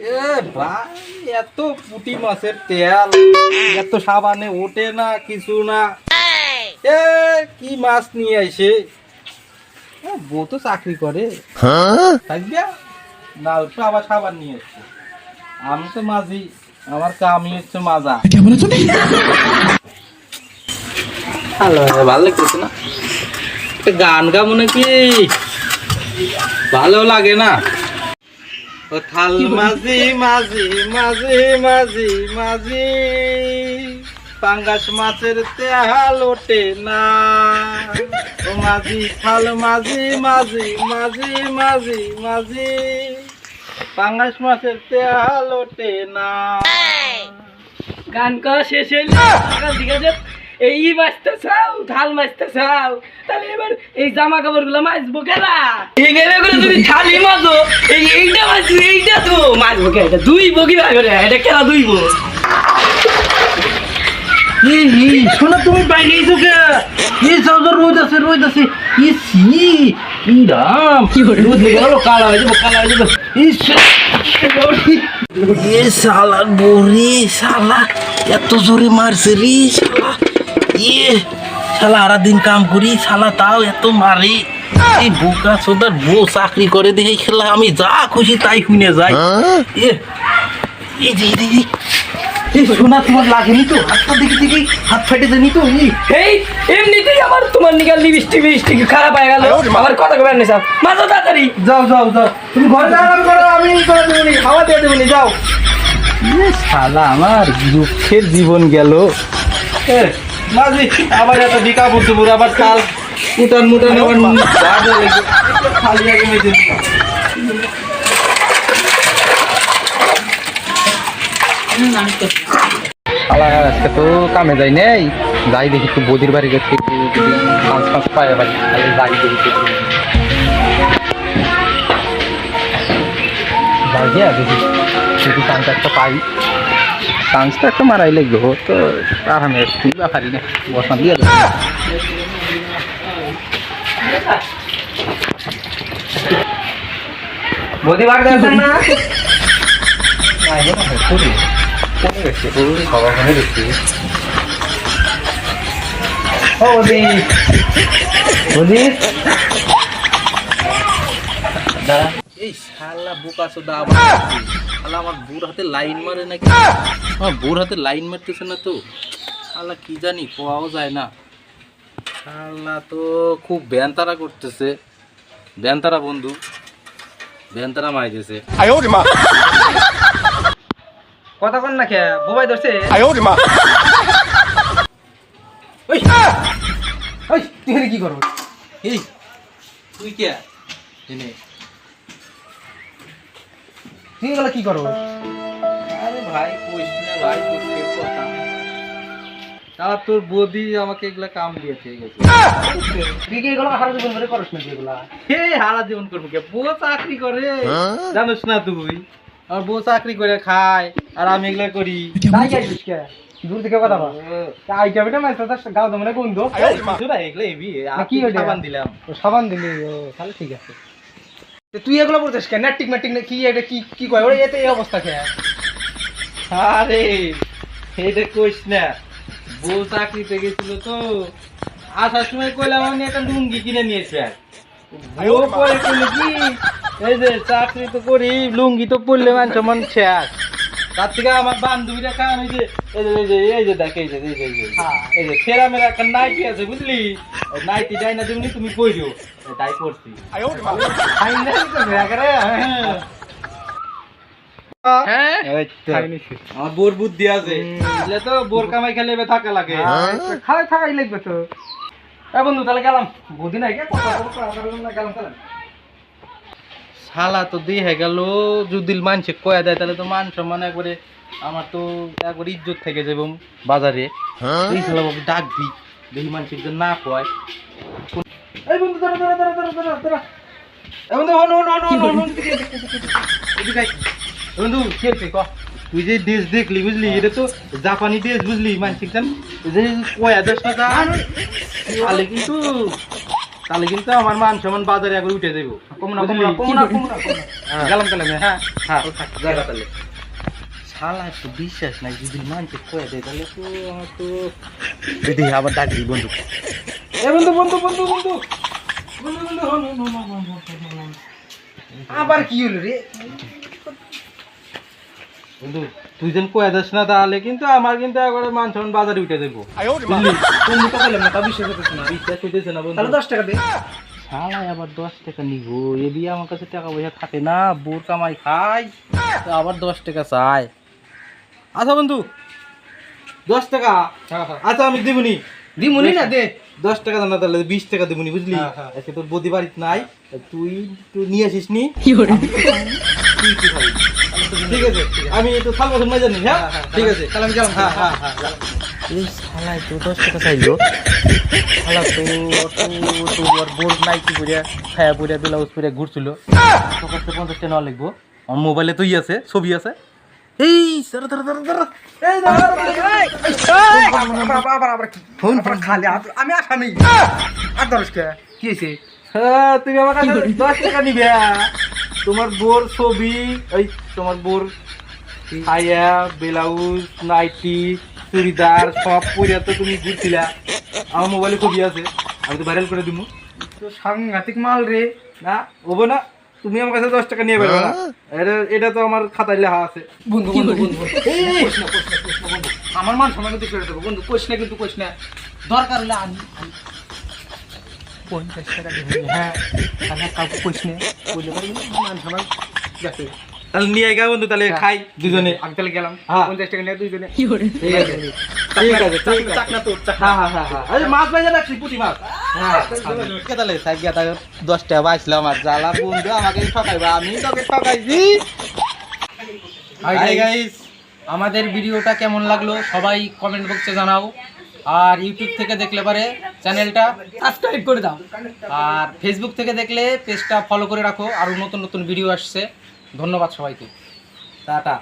এ ভাই এত পুঁটি মাছের তেল এত সাবানে ওঠে না কিছু না। এ কি মাছ নিয়ে আইসে বউ তো চাকরি করে। না আবার সাবান নিয়ে এসছে আমি তো মাঝি আমার কামই হচ্ছে মাজা। ভালো ভালো লাগতেছে না? একটা গান ভালো লাগে না? ও থাল মাঝি মাঝি মাঝি মাঝি মাঝি। পাঙ্গাস মাছের তেহাল ওঠে না। ও মাঝি থাল মাঝি মাঝি মাঝি মাঝি মাঝি। পাঙ্গাস মাছের তেহাল ওঠে না। গান করা শেষ হইল ঠিক আছে এই মাছটা চাও ঢাল মাছটা চাও তাহলে এবার এই জামা কাপড়গুলো মাছবো কেনা এই গেলে করে তুমি থালি মাছো এই এইটা মাছ এইটা তো মাছবো কে এটা দুই বগি করে? এটা কেনা দুই বো শোনো তুমি বাইরে এসো কে? এই রোদ আছে রোদ আছে ইসি কি রাম। কি রোদ লেগে গেল কালা হয়ে যাব কালা হয়ে যাব। ইস এ শালার বড়ি শালা এত জোরে মারছে রে শালা। ইয়ে শালা আরা দিন কাম করি শালা তাও এত মারে। এই বোকা সোদার বউ চাকরি করে দেখে খেলা আমি যা খুশি তাই শুনে যাই। এ এই যে এই যে, এই যে। এই সোনা তোমার লাগেনি তো? হাতটা দেখি দেখি হাত ফেটে দেনি তো? এই এই এমনিতেই আমার তোমার নিকাল লিপস্টিক লিপস্টিক খারাপ হয়ে গেল। আমার কথা মাথা তাড়াতাড়ি। যাও যাও যাও। তুমি ঘরে যাও আরাম করো আমি করে দেবনি খাওয়া দিয়ে দেবনি যাও। শালা আমার দুঃখের জীবন গেল। এ, মাঝি আবার এত বিকা পড়তে পুরো আবার কাল উঠান মুটান আবার খালি আগে মেজে আজকে তো কামে যাই নেই। যাই দেখি একটু বদির বাড়ি গেছে পাঁচ পাঁচ পায়ে বাড়ি তাহলে যাই দেখি। যাই গিয়া দেখি যদি একটা পাই। চান্সটা একটা মারাই লাগবে তো আর আমি তুলবা পারি না বসা দিয়ে দেবো। বদি বাড়ি না এই শালা বোকা চোদা আবার শালা, আমার বুড় হাতে লাইন মারে নাকি? আমার বুড় হাতে লাইন মারতেছে না তো? শালা, কি জানি পাওয়াও যায় না। শালা তো খুব ব্যানতারা করতেছে। ব্যানতারা বন্ধু, ব্যানতারা মাইতেছে। কথা কন না কে, বোবাই ধরছে? তুই কি করো এই, তুই কে? তুই এগুলো কি করো? আরে ভাই কইস না ভাই দুঃখের কথা। তাহলে তোর বৌদি আমাকে এগুলা কাম দিয়ে ঠিক তুই কি এগুলো হারা জীবন ধরে করস নাকি এগুলা? হে হারা জীবন করব কে? বউ চাকরি করে। জানিস না তুই? আমার বউ চাকরি করে খায় আর আমি এগুলা করি। তাই যাইছিস কে? দূর থেকে কথা বল। আই যাবে না মাছ তো গাও দমনে বন্ধু। কিছু না এগুলো এবি আর কি সাবান দিলাম। সাবান দিলি ও তাহলে ঠিক আছে। তুই এগুলো বলছিস কেন? ন্যাটিক ম্যাটিক কি এটা কি কি কয়? ওরে, এতে এই অবস্থা কে? আরে, এটা কইস না। বউ চাকরিতে গেছিল তো। আসার সময় কইলাম, আমি একটা লুঙ্গি কিনে নিয়েছি আর বউ কয়, কইলো কি? এই যে, চাকরি তো করি, লুঙ্গি তো পরলে মানুষ মন শেষ। তার থেকে আমার বান্ধবীরা কাম এই যে এই যে এই যে এই যে দেখ এই যে এই যে এই যে। হ্যাঁ। এই যে সেরা মেরা একটা নাইটি আছে বুঝলি? নাইটি যাই না তুমি তুমি তাই করছি হ্যাঁ? এই তো। আমার বোর বুদ্ধি আছে। বুঝলে তো বোর কামাই খেলে এবার থাকা লাগে। খাই থাকাই লাগবে তো। এ বন্ধু তাহলে গেলাম। বুদ্ধি নাই কে? কথা গেলাম তাহলে। শালা তো দিয়ে গেল। যদি মানছে কয়া দেয় তাহলে তো মান সম্মান একবারে আমার তো একবারে ইজ্জত থেকে যাবে বাজারে। এই শালা বাবু ডাকবি দেখি মানুষ একজন না কয়। এই বন্ধু দাঁড়া দাঁড়া দাঁড়া দাঁড়া দাঁড়া দাঁড়া। বন্ধু হন হন হন হন হন এদিকে আয়, এদিকে আয়। এই বন্ধু কি ক। তুই যে দেশ দেখলি বুঝলি? এটা তো জাপানি দেশ বুঝলি? যে কয়া দেশ কিন্তু তাহলে কিন্তু আমার মান সমান বাজারে একবার উঠে যাব কমনা কমনা কম না কম না কম না কম না। হ্যাঁ। গেলাম তাহলে হ্যাঁ। হ্যাঁ। জায়গা তাহলে। শালা একটু বিশ্বাস নাই যদি কয়ে দেয় তাহলে তো আমার তো দেখি আবার বন্ধু। এ বন্ধু বন্ধু বন্ধু। আবার কি হলো রে? বন্ধু তুই যেন কয়ে দিস না তাহলে কিন্তু আমার কিন্তু একবারে মান বাজারে উঠে বুঝলি তুমি তো পেলাম না তা বিশ্বাস হতেছে না বিশ্বাস হইতেছে না বন্ধু। দশ টাকা দে। শালায় আবার দশ টাকা নিব এ দিয়ে আমার কাছে টাকা পয়সা থাকে না বোর কামাই খাই তো আবার দশ টাকা চাই আচ্ছা বন্ধু দশ টাকা হ্যাঁ হ্যাঁ। আচ্ছা আমি দিবনি। দিমুনি না দে। দশ টাকা না তাহলে বিশ টাকা দিবনি বুঝলি? হ্যাঁ, হ্যাঁ। আজকে তোর বদি বাড়িতে নাই তুই তুই নিয়ে আসিস নি তুই কি খাবি? ঠিক আছে আমি একটু থাল বাসন মাইজানি হ্যাঁ? হ্যাঁ, হ্যাঁ, ঠিক আছে। তাহলে আমি গেলাম। হ্যাঁ হ্যাঁ হ্যাঁ। এই শালায় তো দশ টাকা চাইলো। শালা তো তো তো বোর্ড নাই কি ব্লাউজ পরিয়া ঘুরছিল। পঞ্চাশ টাকা নেওয়া লিখব আমার মোবাইলে তুই আছে ছবি আছে। এই ফোন ফোন। খালি আমি আসামি আর দশ কে কি হয়েছে হ্যাঁ তুমি আমার কাছে দশ টাকা নিবে। তোমার বোর ছবি ওই তোমার বোর ছায়া ব্লাউজ নাইটি চুড়িদার সব পরিয়া তো তুমি ঘুরছিলা। আমার মোবাইলে ছবি আছে আমি তো ভাইরাল করে দিব তো সাংঘাতিক মাল রে। না হব না। তুমি আমার কাছে দশ টাকা নিয়ে পারবে না। এটা এটা তো আমার খাতায় লেখা আছে। বন্ধু বন্ধু বন্ধু। এই। আমার মান সময় কিন্তু ছেড়ে দেবো। বন্ধু কোষ না কিন্তু কোষ না। দরকার হলে আমি পঞ্চাশ টাকা হ্যাঁ। তাহলে কাউকে নে মান সম্মান গেছে তাহলে নিয়ে গা বন্ধু তাহলে খাই দুজনে। আমি তাহলে গেলাম হ্যাঁ। পঞ্চাশ টাকা নিয়ে দুইজনে। ঠিক আছে ঠিক আছে। ঠিক আছে চাকনা তো হ্যাঁ হ্যাঁ হ্যাঁ হ্যাঁ। আরে মাছ ভাজা রাখছি পুঁটি মাছ। হ্যাঁ তাহলে দশ টাকা আর জ্বালা বন্ধু আমাকে ঠকাইবা আমি তোকে ঠকাইছি। হাই গাইস আমাদের ভিডিওটা কেমন লাগল সবাই কমেন্ট বক্সে জানাও। আর ইউটিউব থেকে দেখলে পারে চ্যানেলটা সাবস্ক্রাইব করে দাও। আর ফেসবুক থেকে দেখলে পেজটা ফলো করে রাখো। আরও নতুন নতুন ভিডিও আসছে। ধন্যবাদ সবাইকে। টাটা।